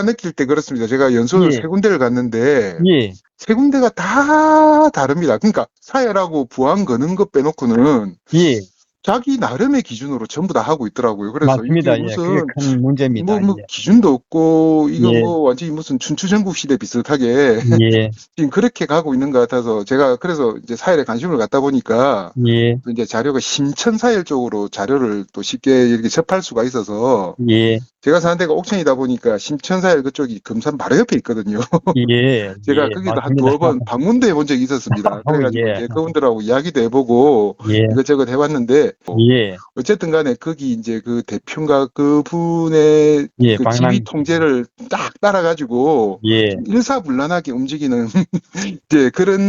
느낄 때 그렇습니다. 제가 연수원을 예. 세 군데를 갔는데 예, 세 군데가 다 다릅니다. 그러니까 사회라고 부항 거는 것 빼놓고는 예, 자기 나름의 기준으로 전부 다 하고 있더라고요. 그래서 맞습니다. 이게 예, 무슨 그게 큰 문제입니다. 뭐, 뭐 예. 기준도 없고 이거 예. 뭐 완전히 무슨 춘추전국 시대 비슷하게 예, 지금 그렇게 가고 있는 것 같아서 제가 그래서 이제 사회에 관심을 갖다 보니까 예, 또 이제 자료가 심천사회 쪽으로 자료를 또 쉽게 이렇게 접할 수가 있어서 예, 제가 사는 데가 옥천이다 보니까 심천사회 그쪽이 금산 바로 옆에 있거든요. 예. 제가 예, 거기도 한. 두어 번 방문도 해본 적이 있었습니다. 그래가지고 예. 그분들하고 이야기도 해보고 예, 이것저것 해봤는데 예, 어쨌든 간에 거기 이제 그 대표인가 그분의 예, 그 방남. 지휘 통제를 딱 따라가지고 예, 일사불란하게 움직이는 이제 그런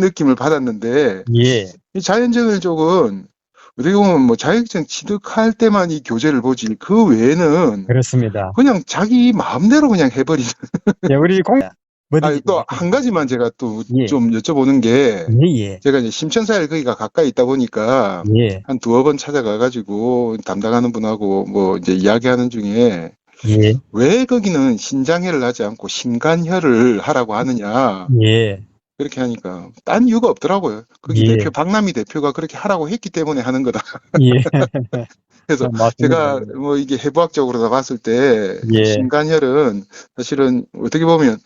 느낌을 받았는데 예, 이 자연정을 쪽은 어떻게 보면 뭐 자격증 취득할 때만 이 교재를 보지 그 외에는 그렇습니다. 그냥 자기 마음대로 그냥 해버리는. 예, 우리 공, 아니 또한 가지만 제가 또 예. 좀 여쭤보는 게 예, 예, 제가 이제 심천사일 거기가 가까이 있다 보니까 예, 한 두어 번 찾아가가지고 담당하는 분하고 뭐 이제 이야기하는 중에 예, 왜 거기는 신장혈을 하지 않고 신간혈을 하라고 하느냐. 예, 그렇게 하니까 딴 이유가 없더라고요. 거기 예. 대표 박남희 대표가 그렇게 하라고 했기 때문에 하는 거다. 예. 그래서 맞습니다. 제가 뭐 이게 해부학적으로 봤을 때 예. 신간혈은 사실은 어떻게 보면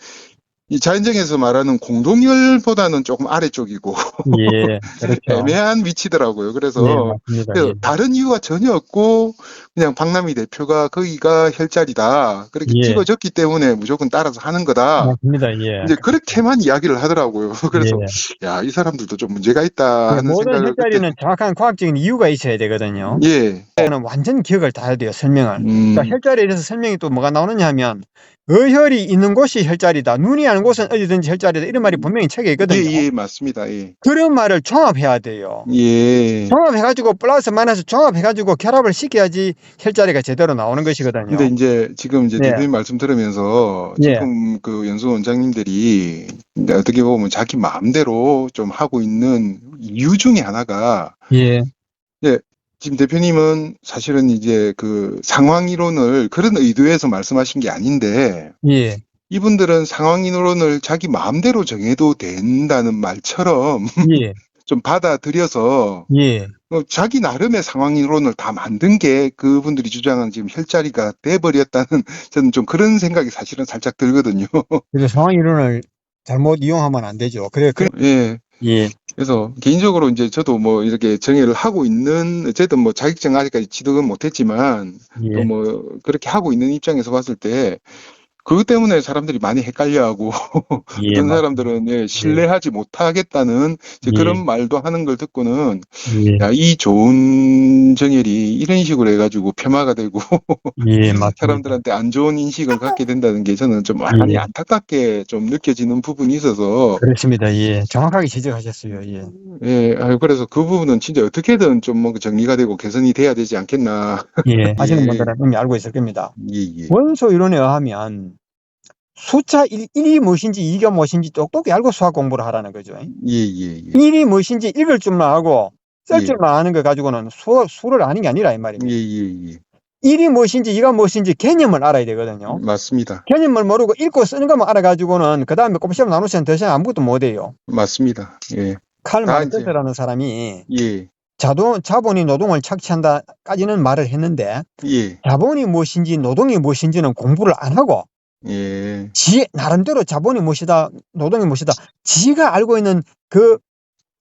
이 자연정에서 말하는 공동혈보다는 조금 아래쪽이고 예, 그렇죠. 애매한 위치더라고요. 그래서 예. 그래서 예. 다른 이유가 전혀 없고 그냥 박남희 대표가 거기가 혈자리다 그렇게 예. 찍어졌기 때문에 무조건 따라서 하는 거다. 맞습니다. 예. 이제 그렇게만 이야기를 하더라고요. 그래서 야 이 사람들도 좀 문제가 있다 그 하는 모든 생각을 혈자리는 정확한 과학적인 이유가 있어야 되거든요. 그때, 예. 는 완전 기억을 다 해야 돼요, 설명을. 음, 그러니까 혈자리에 대해서 설명이 또 뭐가 나오느냐 하면 어혈이 있는 곳이 혈자리다. 눈이 아는 곳은 어디든지 혈자리다. 이런 말이 분명히 책에 예, 있거든요. 예, 맞습니다. 예. 그런 말을 종합해야 돼요. 예. 종합해가지고 플러스 마이너스 종합해가지고 결합을 시켜야지 혈 자리가 제대로 나오는 것이거든요. 근데 이제 지금 이제 예. 대표님 말씀 들으면서 예. 지금 그 연수 원장님들이 어떻게 보면 자기 마음대로 좀 하고 있는 이유 중에 하나가 예, 지금 대표님은 사실은 이제 그 상황 이론을 그런 의도에서 말씀하신 게 아닌데 예, 이분들은 상황 이론을 자기 마음대로 정해도 된다는 말처럼 예, 좀 받아들여서 예. 어, 자기 나름의 상황 이론을 다 만든 게 그분들이 주장하는 지금 혈자리가 돼버렸다는 저는 좀 그런 생각이 사실은 살짝 들거든요. 그래서 상황 이론을 잘못 이용하면 안 되죠. 그래, 그, 예. 예, 그래서 개인적으로 이제 저도 뭐 이렇게 정의를 하고 있는 어쨌든 뭐 자격증 아직까지 취득은 못했지만 예, 또뭐 그렇게 하고 있는 입장에서 봤을 때 그것 때문에 사람들이 많이 헷갈려하고 예, 어떤 맞- 사람들은 예, 신뢰하지 못하겠다는 이제 예. 그런 말도 하는 걸 듣고는 예, 야, 이 좋은 정열이 이런 식으로 해가지고 폄하가 되고 예. 사람들한테 안 좋은 인식을 갖게 된다는 게 저는 좀 많이 예. 안타깝게 좀 느껴지는 부분이 있어서 그렇습니다. 예, 정확하게 지적하셨어요. 예. 예, 그래서 그 부분은 진짜 어떻게든 좀 뭐 정리가 되고 개선이 돼야 되지 않겠나. 예, 하시는 예. 분들은 이미 알고 있을 겁니다. 예, 예. 원소 이론에 의하면 숫자 1, 이 무엇인지 2가 무엇인지 똑똑히 알고 수학 공부를 하라는 거죠. 예, 예, 예. 1이 무엇인지 읽을 줄만 알고 쓸 예. 줄만 아는 거 가지고는 수, 수를 아는 게 아니라 이 말입니다. 예, 예, 예. 1이 무엇인지 2가 무엇인지 개념을 알아야 되거든요. 맞습니다. 개념을 모르고 읽고 쓰는 것만 알아가지고는 그 다음에 곱셈 나누셈 더셈 아무것도 못해요. 맞습니다. 예, 칼다 마르크스라는 사람이 예, 자동, 자본이 노동을 착취한다까지는 말을 했는데 예, 자본이 무엇인지 노동이 무엇인지는 공부를 안 하고 예, 지 나름대로 자본이 무엇이다 노동이 무엇이다 지가 알고 있는 그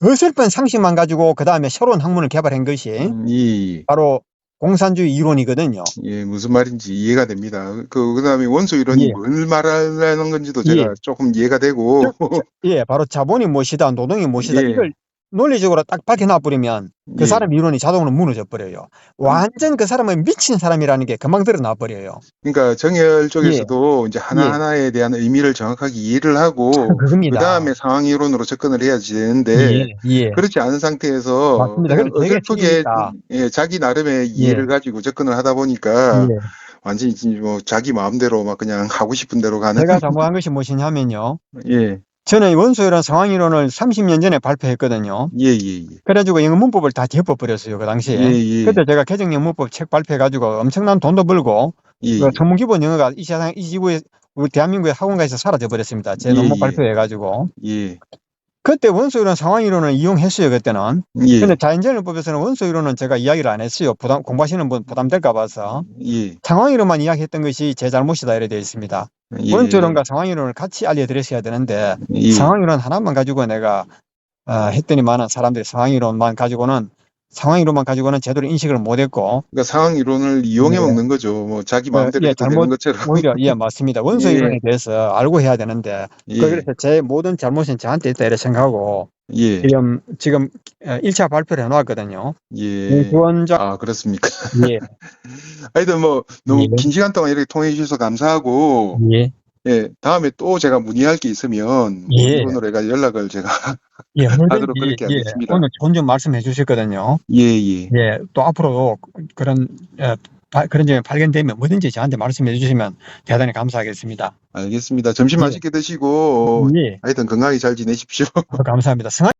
어설픈 상식만 가지고 그 다음에 새로운 학문을 개발한 것이 음, 예, 바로 공산주의 이론이거든요. 예, 무슨 말인지 이해가 됩니다. 그, 그 다음에 원소 이론이 예. 뭘 말하려는 건지도 제가 예. 조금 이해가 되고, 예, 바로 자본이 무엇이다 노동이 무엇이다 예. 이걸 논리적으로 딱 밝혀놔 버리면 그 예. 사람 이론이 자동으로 무너져 버려요. 완전 그 사람은 미친 사람이라는 게 금방 드러나 버려요. 그러니까 정열 예. 쪽에서도 이제 하나하나에 대한 의미를 정확하게 이해를 하고, 그. 다음에 상황 이론으로 접근을 해야지 되는데, 예, 예. 그렇지 않은 상태에서 되게 어설프게. 예, 자기 나름의 이해를 가지고 접근을 하다 보니까 예. 완전히 뭐 자기 마음대로 막 그냥 하고 싶은 대로 가는 제가 잘못한 것이 무엇이냐면요. 예, 저는 원소이론 상황이론을 30년 전에 발표했거든요. 예, 예, 예. 그래가지고 영어 문법을 다 덮어버렸어요, 그 당시에. 예, 예. 그때 제가 개정령 문법 책 발표해가지고 엄청난 돈도 벌고 예, 그 전문 기본 영어가 이 세상 이 지구에 우리 대한민국의 학원가에서 사라져 버렸습니다. 제 예, 논문 예. 발표해가지고 예, 그때 원소 이론 상황 이론을 이용했어요 그때는. 예, 근데 자연재능법에서는 원소 이론은 제가 이야기를 안 했어요. 부담 공부하시는 분 부담될까 봐서 예, 상황 이론만 이야기했던 것이 제 잘못이다 이래 되어 있습니다. 예, 원소 이론과 상황 이론을 같이 알려드렸어야 되는데 예, 상황 이론 하나만 가지고 내가 어, 했더니만은 사람들이 상황 이론만 가지고는 상황 이론만 가지고는 제대로 인식을 못했고 그러니까 상황 이론을 이용해 예. 먹는 거죠. 뭐 자기 어, 마음대로 예, 해도 되는 잘못- 것처럼. 오히려 예 맞습니다. 원소 예. 이론에 대해서 알고 해야 되는데 예, 그래서 제 모든 잘못은 저한테 있다 이렇게 생각하고 예, 지금 지금 1차 발표를 해놓았거든요. 예. 구원자 아, 그렇습니까? 예, 하여튼 뭐 너무 예. 긴 시간 동안 이렇게 통해 주셔서 감사하고 예, 예, 다음에 또 제가 문의할 게 있으면 예. 이번으로 해가 연락을 제가 예, 하도록 그렇게 예, 하겠습니다. 오늘 좋은 점 말씀해 주셨거든요. 예, 예. 예, 또 앞으로도 그런 예, 바- 그런 점이 발견되면 뭐든지 저한테 말씀해 주시면 대단히 감사하겠습니다. 알겠습니다. 점심 예. 맛있게 드시고 예, 하여튼 건강히 잘 지내십시오. 감사합니다. 성함